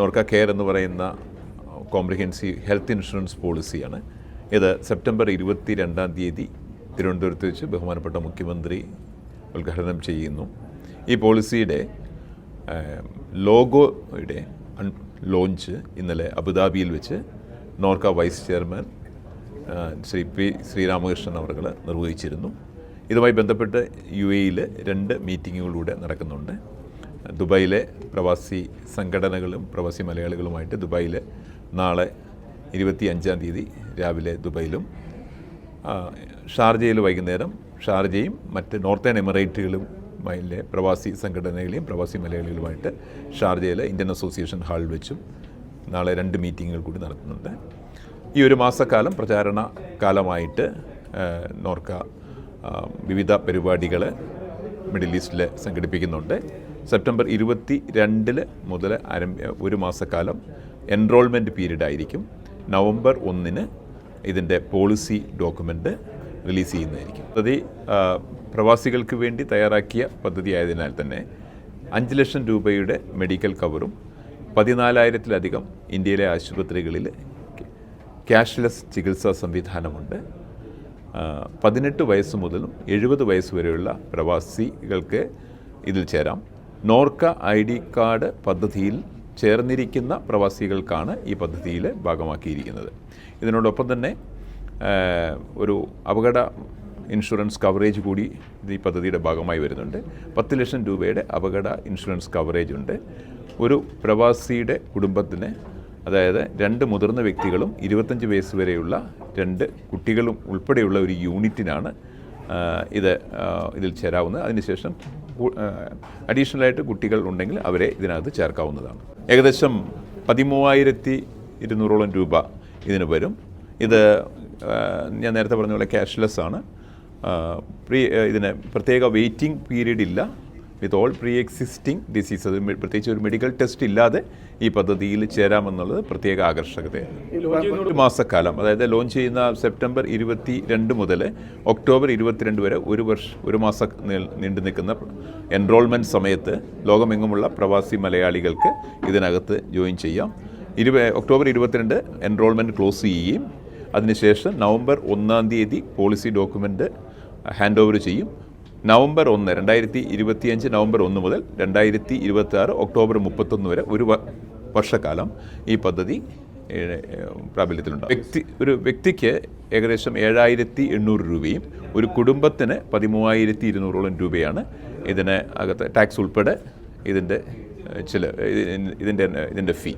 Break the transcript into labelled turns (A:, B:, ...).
A: Norka care എന്ന് പറയുന്ന comprehensive health insurance പോളിസിയാണ് ഇത് സെപ്റ്റംബർ ഇരുപത്തി രണ്ടാം തീയതി തിരുവനന്തപുരത്ത് വെച്ച് ബഹുമാനപ്പെട്ട മുഖ്യമന്ത്രി ഉദ്ഘാടനം ചെയ്യുന്നു. ഈ പോളിസിയുടെ ലോഗോയുടെ ലോഞ്ച് ഇന്നലെ അബുദാബിയിൽ വെച്ച് Norka vice chairman Shri P Sreeramakrishnan അവർ നിർവഹിച്ചിരുന്നു. ഇതുമായി ബന്ധപ്പെട്ട് യു എയിൽ രണ്ട് മീറ്റിങ്ങുകളിലൂടെ നടക്കുന്നുണ്ട്. ദുബായിലെ പ്രവാസി സംഘടനകളും പ്രവാസി മലയാളികളുമായിട്ട് ദുബായിൽ നാളെ ഇരുപത്തി അഞ്ചാം തീയതി രാവിലെ ദുബായിലും ഷാർജയിൽ വൈകുന്നേരം ഷാർജയും മറ്റ് നോർത്തേൺ എമിറേറ്റുകളും മയിലെ പ്രവാസി സംഘടനകളെയും പ്രവാസി മലയാളികളുമായിട്ട് ഷാർജയിലെ ഇന്ത്യൻ അസോസിയേഷൻ ഹാളിൽ വെച്ചും നാളെ രണ്ട് മീറ്റിങ്ങുകൾ കൂടി നടത്തുന്നുണ്ട്. ഈ ഒരു മാസക്കാലം പ്രചാരണ കാലമായിട്ട് നോർക്ക വിവിധ പരിപാടികൾ മിഡിൽ ഈസ്റ്റിൽ സംഘടിപ്പിക്കുന്നുണ്ട്. സെപ്റ്റംബർ ഇരുപത്തി രണ്ടിൽ മുതൽ ആരംഭ ഒരു മാസക്കാലം എൻറോൾമെന്റ് പീരീഡ് ആയിരിക്കും. നവംബർ ഒന്നിന് ഇതിന്റെ പോളിസി ഡോക്യുമെന്റ് റിലീസ് ചെയ്യുന്നതായിരിക്കും. പദ്ധതി പ്രവാസികൾക്ക് വേണ്ടി തയ്യാറാക്കിയ പദ്ധതി ആയതിനാൽ തന്നെ അഞ്ച് ലക്ഷം രൂപയുടെ മെഡിക്കൽ കവറും പതിനാലായിരത്തിലധികം ഇന്ത്യയിലെ ആശുപത്രികളിൽ ക്യാഷ്ലെസ് ചികിത്സാ സംവിധാനമുണ്ട്. പതിനെട്ട് വയസ്സ് മുതലും എഴുപത് വയസ്സ് വരെയുള്ള പ്രവാസികൾക്ക് ഇതിൽ ചേരാം. നോർക്ക ഐ ഡി കാർഡ് പദ്ധതിയിൽ ചേർന്നിരിക്കുന്ന പ്രവാസികൾക്കാണ് ഈ പദ്ധതിയിൽ ഭാഗമാക്കിയിരിക്കുന്നത്. ഇതിനോടൊപ്പം തന്നെ ഒരു അപകട ഇൻഷുറൻസ് കവറേജ് കൂടി ഈ പദ്ധതിയുടെ ഭാഗമായി വരുന്നുണ്ട്. പത്ത് ലക്ഷം രൂപയുടെ അപകട ഇൻഷുറൻസ് കവറേജ് ഉണ്ട്. ഒരു പ്രവാസിയുടെ കുടുംബത്തിന് അതായത് രണ്ട് മുതിർന്ന വ്യക്തികളും ഇരുപത്തഞ്ച് വയസ്സ് വരെയുള്ള രണ്ട് കുട്ടികളും ഉൾപ്പെടെയുള്ള ഒരു യൂണിറ്റിനാണ് ഇത് ഇതിൽ ചേരാവുന്നത്. അതിനുശേഷം അഡീഷണലായിട്ട് കുട്ടികൾ ഉണ്ടെങ്കിൽ അവരെ ഇതിനകത്ത് ചേർക്കാവുന്നതാണ്. ഏകദേശം പതിമൂവായിരത്തി ഇരുന്നൂറോളം രൂപ ഇതിന് വരും. ഇത് ഞാൻ നേരത്തെ പറഞ്ഞ പോലെ ക്യാഷ്ലെസ് ആണ്. പ്രീ ഇതിന് പ്രത്യേക വെയിറ്റിംഗ് പീരീഡ് ഇല്ല. With all pre existing disease. അത് മെ- പ്രത്യേകിച്ച് ഒരു മെഡിക്കൽ ടെസ്റ്റ് ഇല്ലാതെ ഈ പദ്ധതിയിൽ ചേരാമെന്നുള്ളത് പ്രത്യേക ആകർഷകതയാണ്. ഒരു മാസക്കാലം അതായത് ലോഞ്ച് ചെയ്യുന്ന സെപ്റ്റംബർ ഇരുപത്തി രണ്ട് മുതൽ ഒക്ടോബർ ഇരുപത്തിരണ്ട് വരെ ഒരു വർഷ ഒരു മാസം നീണ്ടു നിൽക്കുന്ന എൻറോൾമെന്റ് സമയത്ത് ലോകമെങ്ങുമുള്ള പ്രവാസി മലയാളികൾക്ക് ഇതിനകത്ത് ജോയിൻ ചെയ്യാം. ഇരുപ ഒക്ടോബർ ഇരുപത്തിരണ്ട് എൻറോൾമെന്റ് ക്ലോസ് ചെയ്യുകയും അതിനുശേഷം നവംബർ ഒന്നാം തീയതി പോളിസി ഡോക്യുമെന്റ് ഹാൻഡ് ഓവർ ചെയ്യും. നവംബർ ഒന്ന് രണ്ടായിരത്തി ഇരുപത്തിയഞ്ച് നവംബർ ഒന്ന് മുതൽ രണ്ടായിരത്തി ഇരുപത്തി ആറ് ഒക്ടോബർ മുപ്പത്തൊന്ന് വരെ ഒരു വർഷക്കാലം ഈ പദ്ധതി പ്രാബല്യത്തിലുണ്ട്. വ്യക്തി ഒരു വ്യക്തിക്ക് ഏകദേശം ഏഴായിരത്തി എണ്ണൂറ് രൂപയും ഒരു കുടുംബത്തിന് പതിമൂവായിരത്തി ഇരുന്നൂറോളം രൂപയാണ് ഇതിന് അകത്ത് ടാക്സ് ഉൾപ്പെടെ ഇതിന്റെ ചില ഇതിന്റെ ഇതിന്റെ ഫീ.